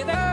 Without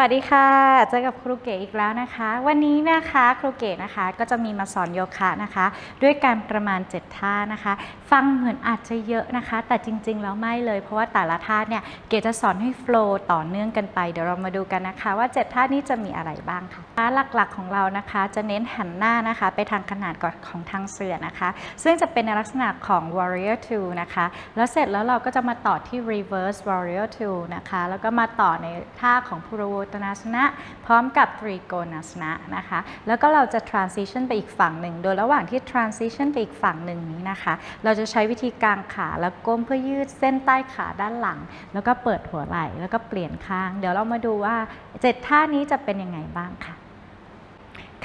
วัสดีค่ะ เจอกับครูเก๋อีกแล้วนะคะ วันนี้นะคะครูเก๋นะคะก็จะมีมาสอนโยคะนะคะ ด้วยการประมาณ 7 ท่านะคะ ฟังเหมือนอาจจะเยอะนะคะ แต่จริง ๆ แล้วไม่เลย เพราะว่าแต่ละท่าเนี่ยเก๋จะสอนให้โฟล์ต่อเนื่องกันไป เดี๋ยวเรามาดูกันนะคะ ว่า 7 ท่านี้จะมีอะไรบ้างค่ะท่าหลักๆของเรานะคะ จะเน้นหันหน้านะคะ ไปทางขนาดก่อนของทางเสือนะคะ ซึ่งจะเป็นในลักษณะของ warrior two นะคะ แล้วเสร็จแล้วเราก็จะมาต่อที่ reverse warrior two นะคะ แล้วก็มาต่อในท่าของพุรโวตนาสนะ พร้อมกับตรีโกณาสนะนะคะ แล้วก็เราจะ transition ไปอีกฝั่งหนึ่ง โดยระหว่างที่ transition ไปอีกฝั่งหนึ่งนี้นะคะ เราจะใช้วิธีกางขาแล้วก้มเพื่อยืดเส้นใต้ขาด้านหลัง แล้วก็เปิดหัวไหล่แล้วก็เปลี่ยนข้าง เดี๋ยวเรามาดูว่าเจ็ดท่านี้จะเป็นยังไงบ้างค่ะ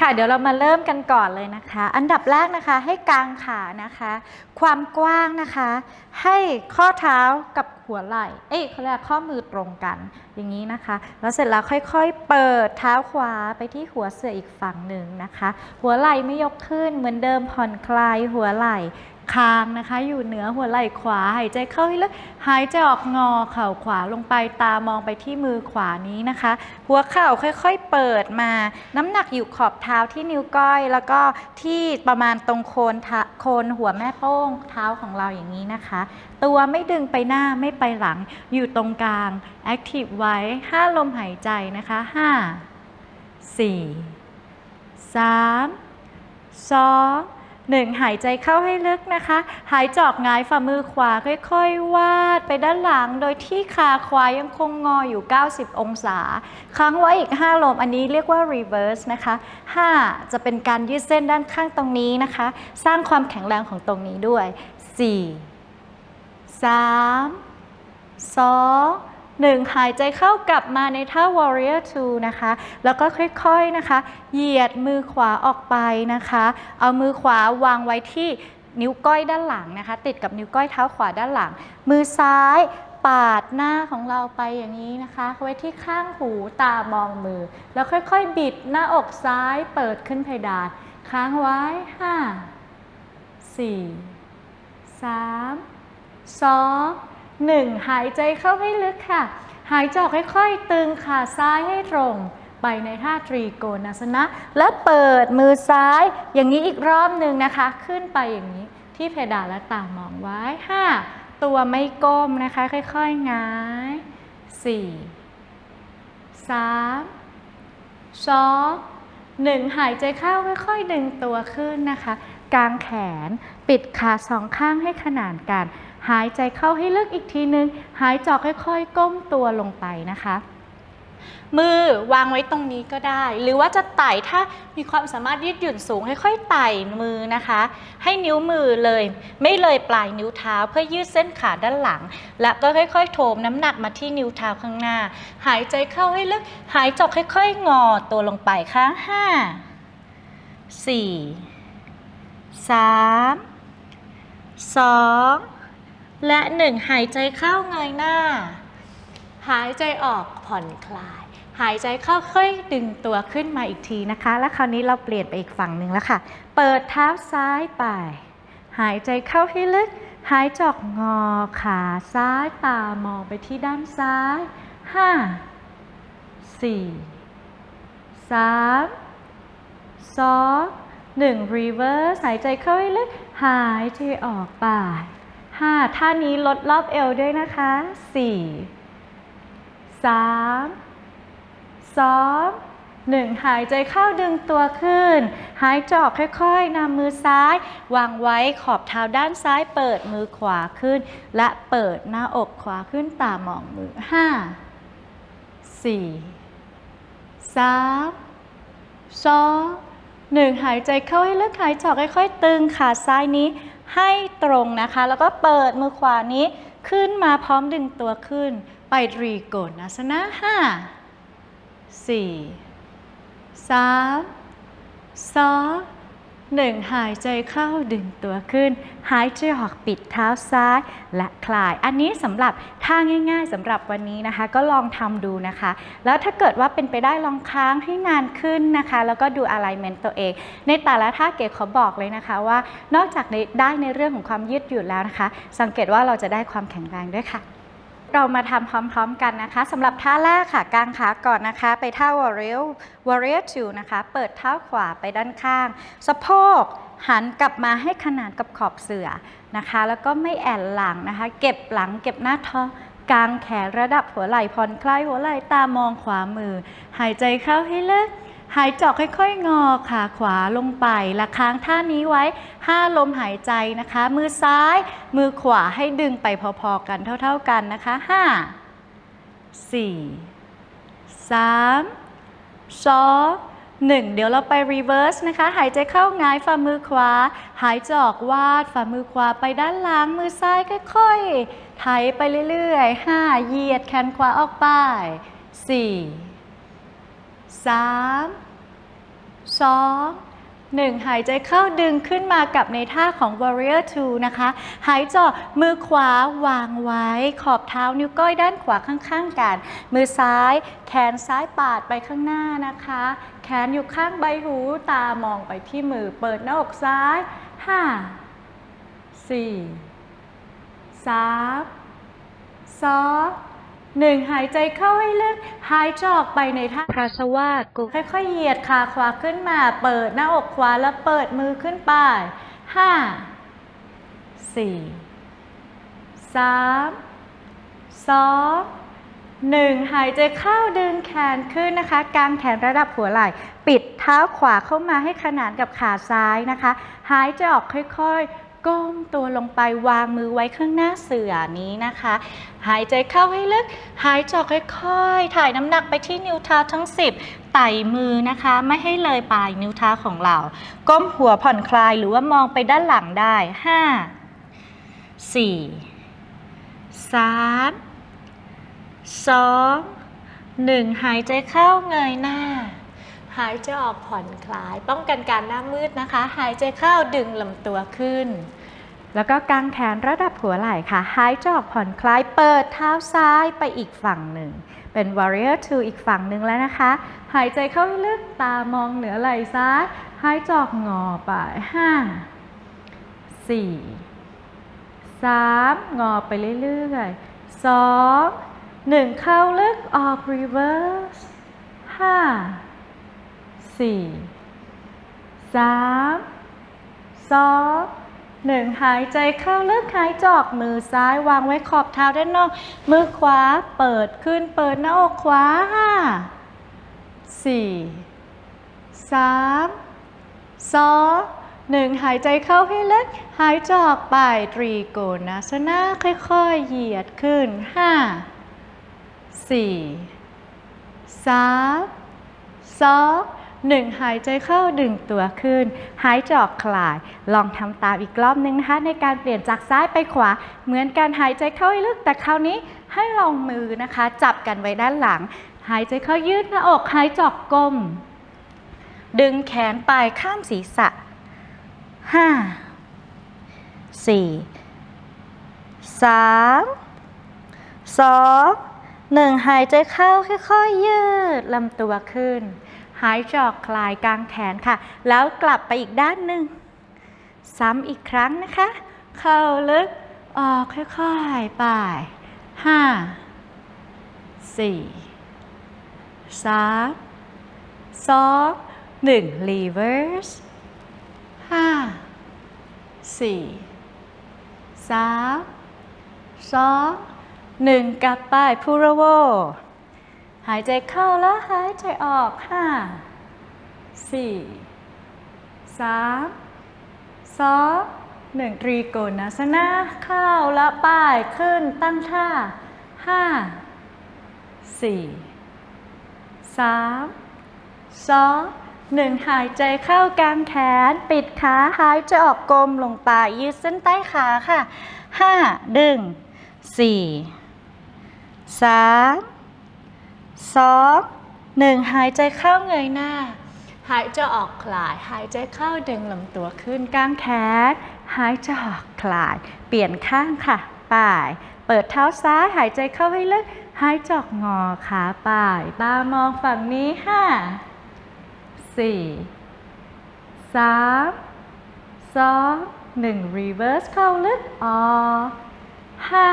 ค่ะเดี๋ยวเรามาเริ่มกันก่อนเลยนะคะ อันดับแรกนะคะให้กางขานะคะ ความกว้างนะคะ ให้ข้อเท้ากับหัวไหล่เอ๊ะเขาเรียกข้อมือตรงกันอย่างนี้นะคะ แล้วเสร็จแล้วค่อยๆ เปิดเท้าขวาไปที่หัวเสืออีกฝั่งหนึ่งนะคะ หัวไหล่ไม่ยกขึ้นเหมือนเดิมผ่อนคลายหัวไหล่ คางนะคะ อยู่เหนือหัวไหล่ขวา หายใจเข้าให้ลึกหายใจออกงอเข่าขวาลงไปตามองไปที่มือขวานี้นะคะ หัวเข่าค่อยๆเปิดมา น้ำหนักอยู่ขอบเท้าที่นิ้วก้อย แล้วก็ที่ประมาณตรงโคนโคนหัวแม่โป้งเท้าของเราอย่างนี้นะคะ ตัวไม่ดึงไปหน้าไม่ไปหลังอยู่ตรงกลาง Active ไว้5ลมหายใจนะคะ 5 4 3 2 1 หายใจเข้าให้ลึกนะคะ หายจอกงายฝ่ามือขวาค่อย ๆ วาดไปด้านหลัง โดยที่ขาขวายังคงงออยู่ 90 องศา ค้างไว้อีก 5 ลม อันนี้เรียกว่า reverse นะคะ 5 จะเป็นการยืดเส้นด้านข้างตรงนี้นะคะ สร้างความแข็งแรงของตรงนี้ด้วย 4 3 2 1 หายใจเข้ากลับมาในท่า warrior two นะคะ แล้วก็ค่อยๆนะคะ เหยียดมือขวาออกไปนะคะ เอามือขวาวางไว้ที่นิ้วก้อยด้านหลังนะคะ ติดกับนิ้วก้อยเท้าขวาด้านหลัง มือซ้ายปาดหน้าของเราไปอย่างนี้นะคะ ไว้ที่ข้างหูตามองมือ แล้วค่อยๆ บิดหน้าอกซ้ายเปิดขึ้นเพดาน ค้างไว้ 5 4 3 2 1 หายใจเข้าให้ลึกค่ะ หายใจออกค่อยๆ ตึงขาซ้ายให้ตรง ไปในท่าตรีโกณาสนะ แล้วเปิดมือซ้ายอย่างนี้อีกรอบหนึ่งนะคะ ขึ้นไปอย่างนี้ที่เพดานและตามองไว้ 5 ตัวไม่ก้มนะคะ ค่อยๆง้าย 4 3 2 1หายใจเข้าค่อยๆดึงตัวขึ้นนะคะ กางแขน ปิดขาสองข้างให้ขนานกัน หายใจเข้าให้ลึกอีกทีนึง หายใจออกค่อยๆ ก้มตัวลงไปนะคะ มือวางไว้ตรงนี้ก็ได้ หรือว่าจะไต่ถ้ามีความสามารถยืดหยุ่นสูงค่อยๆไต่มือนะคะ ให้นิ้วมือเลย ไม่เลยปลายนิ้วเท้าเพื่อยืดเส้นขาด้านหลัง และก็ค่อยๆ โถมน้ำหนักมาที่นิ้วเท้าข้างหน้า หายใจเข้าให้ลึก หายใจออกค่อยๆ งอตัวลงไปค้างห้าสี่สามสอง และหนึ่งหายใจเข้าเงยหน้า หายใจออกผ่อนคลาย หายใจเข้าค่อยดึงตัวขึ้นมาอีกทีนะคะ แล้วคราวนี้เราเปลี่ยนไปอีกฝั่งหนึ่งแล้วค่ะ เปิดเท้าซ้ายไป หายใจเข้าให้ลึก หายจอกงอขาซ้ายตามองไปที่ด้านซ้าย5 4 3 2 1 reverse หายใจเข้าให้ลึก หายใจออกไป 5ท่านี้ลดรอบเอวด้วยนะคะ4สามสองหนึ่งหายใจเข้าดึงตัวขึ้น หายใจออกค่อยๆนำมือซ้าย วางไว้ขอบเท้าด้านซ้าย เปิดมือขวาขึ้น และเปิดหน้าอกขวาขึ้นตามองมือห้าสี่สามสองหนึ่งหายใจเข้าให้ลึกหายใจออกค่อยๆ ตึงขาซ้ายนี้ ให้ตรงนะคะ แล้วก็เปิดมือขวานี้ขึ้นมาพร้อมดึงตัวขึ้น ไปตรีโกณาสนะห้าสี่สามสอง หนึ่งหายใจเข้าดึงตัวขึ้น หายใจออกปิดเท้าซ้ายและคลาย อันนี้สำหรับท่าง่าย ๆสำหรับวันนี้นะคะ ก็ลองทำดูนะคะ แล้วถ้าเกิดว่าเป็นไปได้ลองค้างให้นานขึ้นนะคะ แล้วก็ดู alignment ตัวเอง ในแต่ละท่าเก๋ขอบอกเลยนะคะว่า นอกจากได้ในเรื่องของความยืดหยุ่นแล้วนะคะ สังเกตว่าเราจะได้ความแข็งแรงด้วยค่ะ เรามาทำพร้อมๆกันนะคะสำหรับท่าแรกค่ะกางขาก่อนนะคะ ไปท่า warrior warrior two นะคะ เปิดเท้าขวาไปด้านข้าง สะโพกหันกลับมาให้ขนานกับขอบเสื่อนะคะ แล้วก็ไม่แอนหลังนะคะ เก็บหลังเก็บหน้าท้องกางแขนระดับหัวไหล่ผ่อนคลายหัวไหล่ตามองขวามือ หายใจเข้าให้ลึก หายจอกค่อยๆ งอขาขวาลงไปและค้างท่านี้ไว้ 5 ลมหายใจนะคะ มือซ้าย มือขวาให้ดึงไปพอๆกันเท่าๆกันนะคะ 5 4 3 2 1 เดี๋ยวเราไป reverse นะคะ หายใจเข้าหงายฝ่ามือขวา หายใจออกวาดฝ่ามือขวาไปด้านหลังมือซ้ายค่อยๆไถไปเรื่อยๆ 5 เหยียดแขนขวาออกไป 4 สามสองหนึ่งหายใจเข้าดึงขึ้นมากับในท่าของ warrior two นะคะ หายใจออมือขวาวางไว้ ขอบเท้านิ้วก้อยด้านขวาข้างๆกัน มือซ้าย แขนซ้ายปาดไปข้างหน้านะคะ แขนอยู่ข้างใบหูตามองไปที่มือเปิดหน้าอกซ้าย 5 4 3สอง หนึ่งหายใจเข้าให้ลึก หายใจออกไปในท่าพราสวาสกุค่อยๆ เหยียดขาขวาขึ้นมา เปิดหน้าอกขวาแล้วเปิดมือขึ้นไปห้าสี่สามสองหนึ่งหายใจเข้าดึงแขนขึ้นนะคะกางแขนระดับหัวไหล่ ปิดเท้าขวาเข้ามาให้ขนานกับขาซ้ายนะคะ หายใจออกค่อยๆ ก้มตัวลงไปวางมือไว้ข้างหน้าเสื่อนี้นะคะ หายใจเข้าให้ลึก หายใจออกค่อยๆ ถ่ายน้ำหนักไปที่นิ้วเท้าทั้ง 10 ไต่มือนะคะ ไม่ให้เลยปลายนิ้วเท้าของเรา ก้มหัวผ่อนคลายหรือว่ามองไปด้านหลังได้ 5 4 3 2 1 หายใจเข้าเงยหน้า หายใจออกผ่อนคลาย ป้องกันการหน้ามืดนะคะ หายใจเข้าดึงลำตัวขึ้น แล้วก็กางแขนระดับหัวไหล่ค่ะ หายใจออกผ่อนคลาย เปิดเท้าซ้ายไปอีกฝั่งหนึ่ง เป็น warrior two อีกฝั่งหนึ่งแล้วนะคะ หายใจเข้าลึกตามองเหนือไหล่ซ้าย หายใจออกงอไปห้าสี่สามงอไปเรื่อยๆสองหนึ่งเข้าลึกออก reverse ห้า สี่สามสองหนึ่งหายใจเข้าเลึกหายใจออกมือซ้ายวางไว้ขอบเท้าด้านนอก มือขวาเปิดขึ้นเปิดหน้าอกขวาห้าสี่สามสองหนึ่งหายใจเข้าให้ลึกหายใจออกไปตรีโกณาสนะค่อยๆ เหยียดขึ้นห้าสี่สามสอง หนึ่งหายใจเข้าดึงตัวขึ้น หายใจออกคลาย ลองทำตามอีกรอบนึงนะคะ ในการเปลี่ยนจากซ้ายไปขวา เหมือนการหายใจเข้าให้ลึก แต่คราวนี้ให้ลองมือนะคะ จับกันไว้ด้านหลัง หายใจเข้ายืดหน้าอก หายใจออกก้ม ดึงแขนไปข้ามศีรษะห้าสี่สามสองหนึ่งหายใจเข้าค่อยๆยืดลำตัวขึ้น หายใจออกคลายกลางแขนค่ะ แล้วกลับไปอีกด้านหนึ่ง ซ้ำอีกครั้งนะคะ เข้าลึก ออกค่อยๆ ไปห้าสี่สามสองหนึ่ง reverse ห้าสี่สามสองหนึ่งกลับไปพูรโว หายใจเข้าแล้วหายใจออกห้าสี่สามสองหนึ่งตรีโกณาสนะเข้าแล้วป้ายขึ้นตั้งท่าห้าสี่สามสองหนึ่งหายใจเข้ากลางแขน ปิดขาหายใจออกกลมลงไปยืดเส้นใต้ขาค่ะห้าดึงสี่สาม สองหนึ่งหายใจเข้าเงยหน้า หายใจออกคลาย หายใจเข้าดึงลำตัวขึ้นกางแขนหายใจออกคลาย เปลี่ยนข้างค่ะป่าย เปิดเท้าซ้ายหายใจเข้าให้ลึก หายใจออกงอขาป่ายตามองฝั่งนี้ห้าสี่สามสองหนึ่ง reverse เข้าลึกออกห้า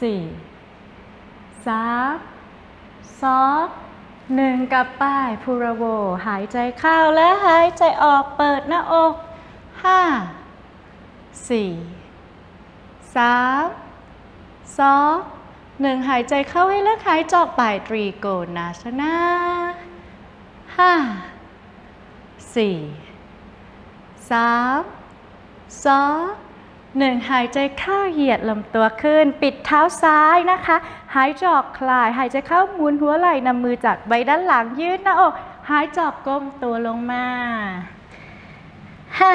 สี่สาม สองหนึ่งกับป้ายพูระโว หายใจเข้าและหายใจออกเปิดหน้าอกห้าสี่สามสองหนึ่งหายใจเข้าให้ลึกหายใจออกป่ายตรีโกนาสนะห้าสี่สามสอง หนึ่งหายใจเข้าเหยียดลำตัวขึ้น ปิดเท้าซ้ายนะคะ หายจอกคลาย หายใจเข้าหมุนหัวไหล่นำมือจัดไว้ด้านหลังยืดหน้าอก หายจออกก้มตัวลงมาห้า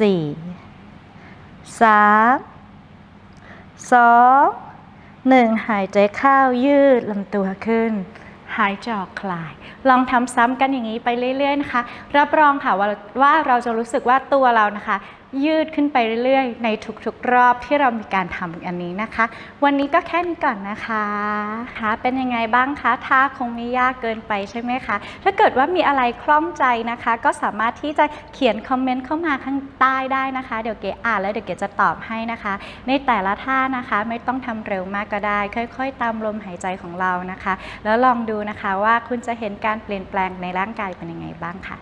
สี่สามสองหนึ่งหายใจเข้ายืดลำตัวขึ้น หายใจออกคลาย ลองทำซ้ำกันอย่างนี้ไปเรื่อยๆนะคะ รับรองค่ะว่าว่าเราจะรู้สึกว่าตัวเรานะคะ ยืดขึ้นไปเรื่อยๆ ในทุกๆรอบที่เรามีการทำอันนี้นะคะ วันนี้ก็แค่นี้ก่อนนะคะคะเป็นยังไงบ้างคะท่าคงไม่ยากเกินไปใช่ไหมคะ ถ้าเกิดว่ามีอะไรคล่องใจนะคะ ก็สามารถที่จะเขียนคอมเมนต์เข้ามาข้างใต้ได้นะคะ เดี๋ยวเก๋อ่านแล้วเดี๋ยวเก๋จะตอบให้นะคะ ในแต่ละท่านะคะไม่ต้องทำเร็วมากก็ได้ ค่อยๆ ตามลมหายใจของเรานะคะ แล้วลองดูนะคะว่าคุณจะเห็นการเปลี่ยนแปลงในร่างกายเป็นยังไงบ้างค่ะ